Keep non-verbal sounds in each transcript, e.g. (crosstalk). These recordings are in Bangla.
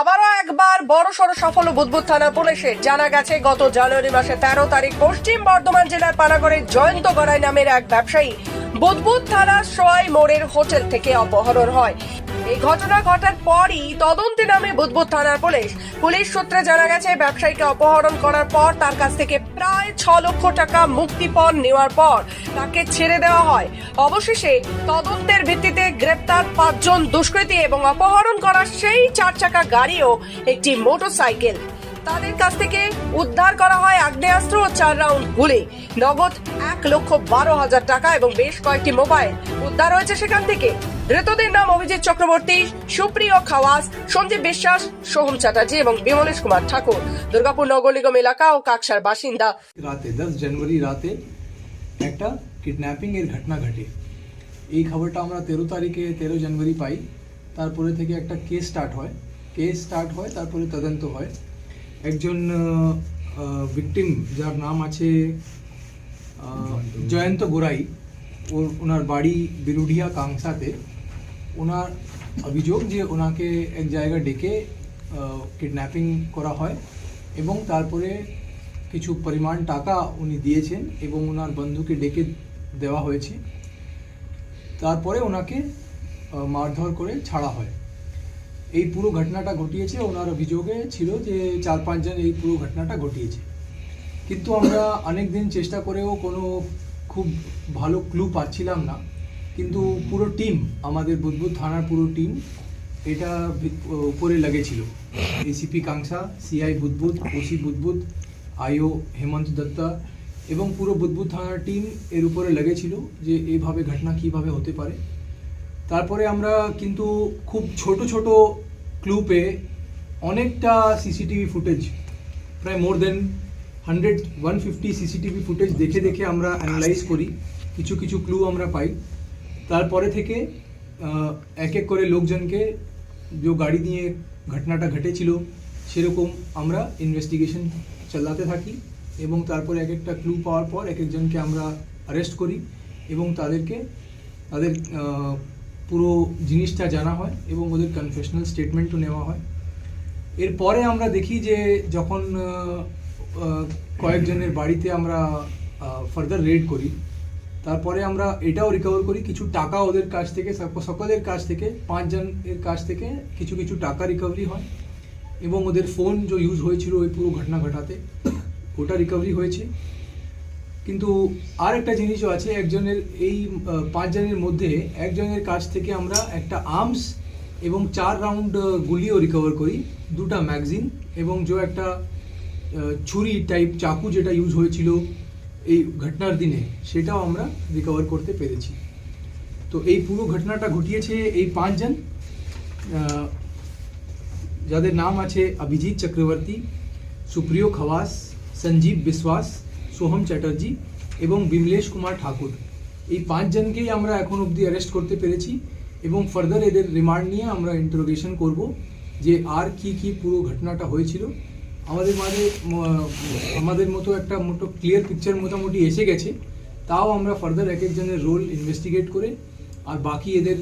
আবারও একবার বড় সড় সফল বুধবুধ থানা পুলিশের জানা গেছে, গত জানুয়ারি মাসে তেরো তারিখ পশ্চিম বর্ধমান জেলার পানাগড়ের জয়ন্ত গড়াই নামের এক ব্যবসায়ী বুধবুধ থানা সোয়াই মোড়ের হোটেল থেকে অপহরণ হয়। এই ঘটনা ঘটার পরই তদন্তে নামে বুদবুদ থানার পুলিশ। পুলিশ সূত্রে জানা গেছে, ব্যবসায়ীকে অপহরণ করার পর তার কাছ থেকে প্রায় ছ লক্ষ টাকা মুক্তিপণ নেওয়ার পর তাকে ছেড়ে দেওয়া হয়। অবশেষে তদন্তের ভিত্তিতে গ্রেপ্তার পাঁচজন দুষ্কৃতী এবং অপহরণ করা সেই চার চাকা গাড়িও একটি মোটরসাইকেল। তাদের কাছ থেকে উদ্ধার করা হয় আগ্নেয়াস্ত্র ও চার রাউন্ড গুলি। নগদ এক লক্ষ বারো হাজার টাকা এবং বেশ কয়েকটি মোবাইল উদ্ধার হয়েছে সেখান থেকে। ধৃতদের নাম অভিজিৎ চক্রবর্তী, সুপ্রিয় খাওয়াস সঞ্জীব বিশ্বাস, সোহম চ্যাটার্জি এবং বিমলেশ কুমার ঠাকুর। দুর্গাপুর নগর নিগম এলাকা ও কাকসার বাসিন্দা। রাতে, দশ জানুয়ারি রাতে একটা কিডন্যাপিং এর ঘটনা ঘটে। এই খবরটা আমরা তেরো তারিখে তেরো জানুয়ারি পাই। তারপরে থেকে একটা কেস স্টার্ট হয়। কেস স্টার্ট হয়, তারপরে তদন্ত হয়। একজন ভিকটিম যার নাম আছে জয়ন্ত গোরাই ওর, ওনার বাড়ি বিরুডিয়া কাংসাতে। ওনার অভিযোগ যে ওনাকে এক জায়গায় ডেকে কিডন্যাপিং করা হয় এবং তারপরে কিছু পরিমাণ টাকা উনি দিয়েছেন এবং ওনার বন্ধুকে ডেকে দেওয়া হয়েছে। তারপরে ওনাকে মারধর করে ছাড়া হয়। এই পুরো ঘটনাটা ঘটিয়েছে, ওনার অভিযোগে ছিল যে চার পাঁচজন এই পুরো ঘটনাটা ঘটিয়েছে। কিন্তু আমরা অনেক দিন চেষ্টা করেও কোনো খুব ভালো ক্লু পাচ্ছিলাম না। কিন্তু পুরো টিম আমাদের বুদবুদ থানার পুরো টিম এটা উপরে লেগেছিল। ACP Kanksa CI Budbud OC Budbud IO Hemanta Datta এবং পুরো বুদবুদ থানার টিম এর উপরে লেগেছিল যে এইভাবে ঘটনা কীভাবে হতে পারে। তারপরে আমরা কিন্তু খুব ছোট ছোট ক্লু অনেকটা সিসিটিভি ফুটেজ প্রায় more than hundred one fifty CCTV footage দেখে দেখে আমরা অ্যানালাইজ করি। কিছু কিছু ক্লু আমরা পাই। তারপরে থেকে এক এক করে লোকজনকে যে গাড়ি নিয়ে ঘটনাটা ঘটেছিল, সেরকম আমরা ইনভেস্টিগেশন চালাতে থাকি এবং তারপরে এক একটা ক্লু পাওয়ার পর এক একজনকে আমরা অ্যারেস্ট করি এবং তাদেরকে, তাদের পুরো জিনিসটা জানা হয় এবং ওদের কনফেশনাল স্টেটমেন্টও নেওয়া হয়। এরপরে আমরা দেখি যে যখন কয়েকজনের বাড়িতে আমরা ফার্দার রেড করি তারপরে আমরা এটাও রিকভার করি, কিছু টাকা ওদের কাছ থেকে, সক- সকলের কাছ থেকে পাঁচজনের কাছ থেকে কিছু কিছু টাকা রিকভারি হয়। এবং ওদের ফোন যে ইউজ হয়েছিল ওই পুরো ঘটনা ঘটাতে, ওটা রিকভারি হয়েছে। কিন্তু আর একটা জিনিসও আছে, একজনের এই পাঁচজনের মধ্যে একজনের কাছ থেকে আমরা একটা আর্মস এবং চার রাউন্ড গুলিও রিকভার করি, দুটা ম্যাগজিন এবং যে একটা ছুরি টাইপ চাকু যেটা ইউজ হয়েছিল এই ঘটনার দিনে সেটাও আমরা রিকভার করতে পেরেছি। তো এই পুরো ঘটনাটা ঘটিয়েছে এই পাঁচজন। যাদের নাম আছে অভিজিৎ চক্রবর্তী, সুপ্রিয় খওয়াস, সঞ্জীব বিশ্বাস, সোহম চ্যাটার্জি এবং বিমলেশ কুমার ঠাকুর। এই পাঁচজনকেই আমরা এখন অবধি অ্যারেস্ট করতে পেরেছি এবং ফার্দার এদের রিমান্ড নিয়ে আমরা ইন্টারোগেশন করব যে আর কি কি পুরো ঘটনাটা হয়েছিল। আমাদের মাঝে আমাদের মতো একটা মোটো ক্লিয়ার পিকচার মোটামুটি এসে গেছে। তাও আমরা ফার্দার এক একজনের রোল ইনভেস্টিগেট করে, আর বাকি এদের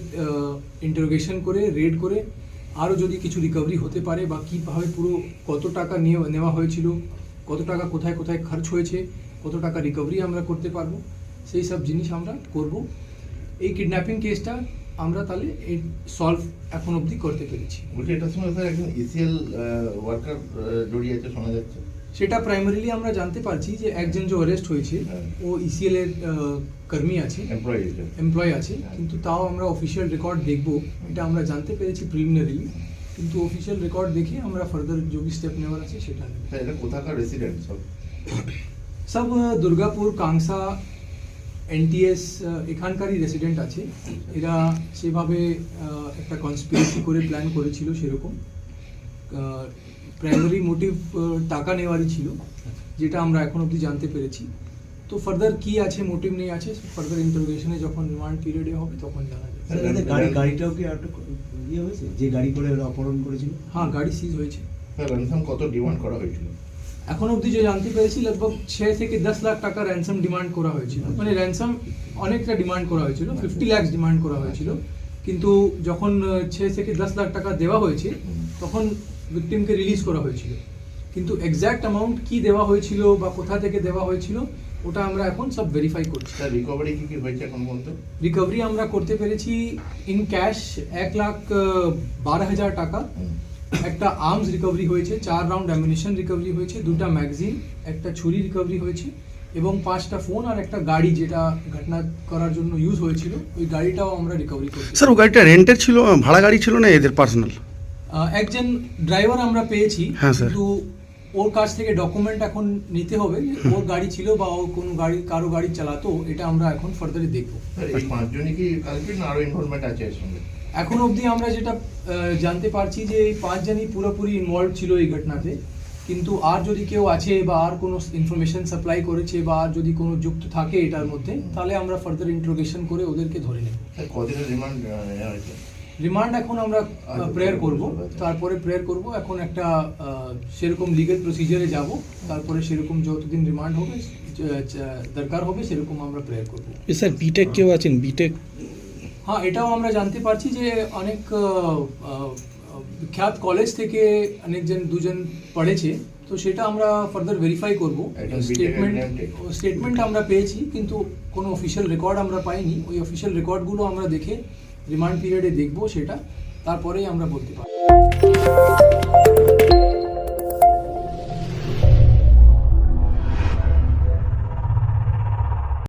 ইন্টারোগেশন করে রেড করে, আরও যদি কিছু রিকভারি হতে পারে বা কীভাবে পুরো কত টাকা নিয়ে, নেওয়া হয়েছিল, কত টাকা কোথায় কোথায় খরচ হয়েছে, কত টাকা রিকভারি আমরা করতে পারব, সেই সব জিনিস আমরা করব। এই কিডন্যাপিং কেসটা আমরা তাহলে এই সলভ এখন অবধি করতে পেরেছি। বলছি এটার সঙ্গে স্যার একজন ইসিএল ওয়ার্কার জড়িয়ে আছে শোনা যাচ্ছে। সেটা প্রাইমারিলি আমরা জানতে পারছি যে একজন যে অ্যারেস্ট হয়েছে হ্যাঁ। ও ইসিএল এর কর্মী আছে এমপ্লয়ি আছে। কিন্তু তাও আমরা অফিসিয়াল রেকর্ড দেখব। এটা আমরা জানতে পেরেছি প্রিলিমিনারিলি কিন্তু অফিসিয়াল রেকর্ড দেখে আমরা ফার্দার যে স্টেপ নেওয়ার আছে সেটা নেব। কোথাকার রেসিডেন্ট (coughs) সব সব দুর্গাপুর কাংসা এনটিএস এখানকারই রেসিডেন্ট আছে। এরা সেভাবে একটা কনস্পিরেসি করে প্ল্যান করেছিল সেরকম। প্রাইমারি মোটিভ টাকা নেওয়ারই ছিল যেটা আমরা এখন অবধি জানতে পেরেছি। তো ফার্দার কি আছে মোটিভ নেই আছে ফার্দার ইন্টারোগেশনে যখন রিমান্ড পিরিয়ডে হবে তখন জানা যাবে। গাড়ি গাড়িটাও কি আটক ইয়ে হয়েছে? যে গাড়ি করে অপহরণ করেছিল? হ্যাঁ গাড়ি সিজ হয়েছে। স্যার কত ডিমান্ড করা হয়েছিল? এখন অবধি যে জানতে পেরেছি লগভগ ছয় থেকে দশ লাখ টাকা র্যানসাম ডিমান্ড করা হয়েছিল। মানে র্যানসাম অনেকটা ডিমান্ড করা হয়েছিল ফিফটি ল্যাক্স ডিমান্ড করা হয়েছিল। কিন্তু যখন ছয় থেকে দশ লাখ টাকা দেওয়া হয়েছে তখন ভিকটিমকে রিলিজ করা হয়েছিল। কিন্তু এক্স্যাক্ট অ্যামাউন্ট কি দেওয়া হয়েছিল বা কোথা থেকে দেওয়া হয়েছিল ওটা আমরা এখন সব ভেরিফাই করছি। স্যার রিকভারি কি কি হয়েছে এখন পর্যন্ত? রিকভারি আমরা করতে পেরেছি ইন ক্যাশ এক লাখ বারো হাজার টাকা। একটা আর্মস রিকভারি হয়েছে চার রাউন্ড অ্যামিনেশন রিকভারি হয়েছে দুটা ম্যাগাজিন একটা ছুরি রিকভারি হয়েছে এবং পাঁচটা ফোন আর একটা গাড়ি যেটা ঘটনা করার জন্য ইউজ হয়েছিল ওই গাড়িটাও আমরা রিকভারি করছি স্যার ও গাড়িটা রেন্টের ছিল ভাড়া গাড়ি ছিল না এদের পার্সোনাল আহ, একজন ড্রাইভার আমরা পেয়েছি হ্যাঁ, স্যার। কিন্তু ওর কাছ থেকে ডকুমেন্ট এখন নিতে হবে ওর গাড়ি ছিল বা ও কোন গাড়ি কারও গাড়ি চালাতো এটা আমরা এখন ফার্দারে দেখব। এই পাঁচজনই কি কালপিট না আরও ইনভলভমেন্ট আছে এর সঙ্গে? এখন অবধি আমরা যেটা জানতে পারছি যে এই পাঁচজনই পুরোপুরি ইনভলভ ছিল এই ঘটনাতে। কিন্তু আর যদি কেউ আছে বা আর কোনো ইনফরমেশন সাপ্লাই করেছে বা আর যদি কোনো যুক্ত থাকে এটার মধ্যে তাহলে আমরা ফার্দার ইন্ট্রোগেশন করে ওদেরকে ধরে নেব। কদিনের রিমান্ড রিমান্ড এখন আমরা আচ্ছা, প্রেয়ার করব। তারপরে প্রেয়ার করব। এখন একটা সেরকম লিগেল প্রসিজারে যাব। তারপরে সেরকম যতদিন রিমান্ড হবে দরকার হবে সেরকম আমরা প্রেয়ার করব। স্যার বিটেক কেউ আছেন? বিটেক হ্যাঁ এটাও আমরা জানতে পারছি যে অনেক বিখ্যাত কলেজ থেকে অনেকজন দুজন পড়েছে। তো সেটা আমরা ফার্দার ভেরিফাই করব। স্টেটমেন্ট স্টেটমেন্ট আমরা পেয়েছি কিন্তু কোনো অফিসিয়াল রেকর্ড আমরা পাইনি। ওই অফিসিয়াল রেকর্ডগুলো আমরা দেখে রিমান্ড পিরিয়ডে দেখব সেটা। তারপরেই আমরা বলতে পারব।